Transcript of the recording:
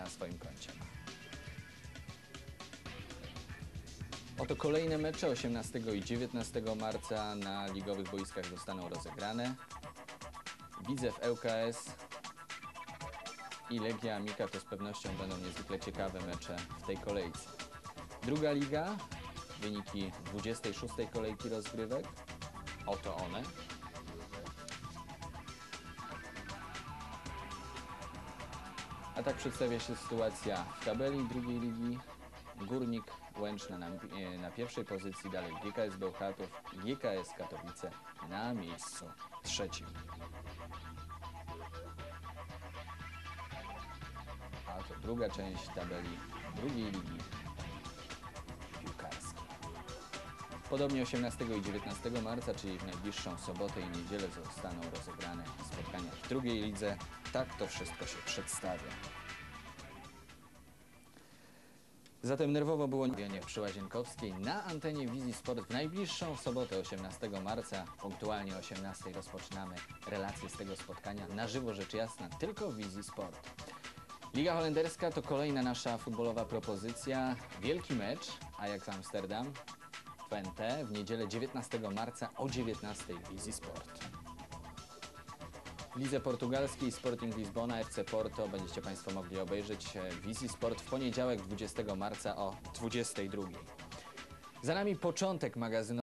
na swoim koncie. Oto kolejne mecze 18 i 19 marca na ligowych boiskach zostaną rozegrane. Widzew ŁKS i Legia Mika to z pewnością będą niezwykle ciekawe mecze w tej kolejce. Druga liga, wyniki 26 kolejki rozgrywek. Oto one. A tak przedstawia się sytuacja w tabeli drugiej ligi. Górnik Łęczna na, e, na pierwszej pozycji, dalej GKS Bełchatów, GKS Katowice na miejscu trzecim. A to druga część tabeli drugiej ligi piłkarskiej. Podobnie 18 i 19 marca, czyli w najbliższą sobotę i niedzielę zostaną rozegrane spotkania w drugiej lidze. Tak to wszystko się przedstawia. Zatem nerwowo było mówienie przy Łazienkowskiej na antenie Wizji Sport w najbliższą sobotę 18 marca. Punktualnie o 18 rozpoczynamy relacje z tego spotkania na żywo rzecz jasna tylko w Wizji Sport. Liga holenderska to kolejna nasza futbolowa propozycja. Wielki mecz Ajax Amsterdam Twente w niedzielę 19 marca o 19 w Wizji Sport. Lidze portugalskiej Sporting Lizbona FC Porto będziecie Państwo mogli obejrzeć e, w Sport w poniedziałek 20 marca o 22. Za nami początek magazynu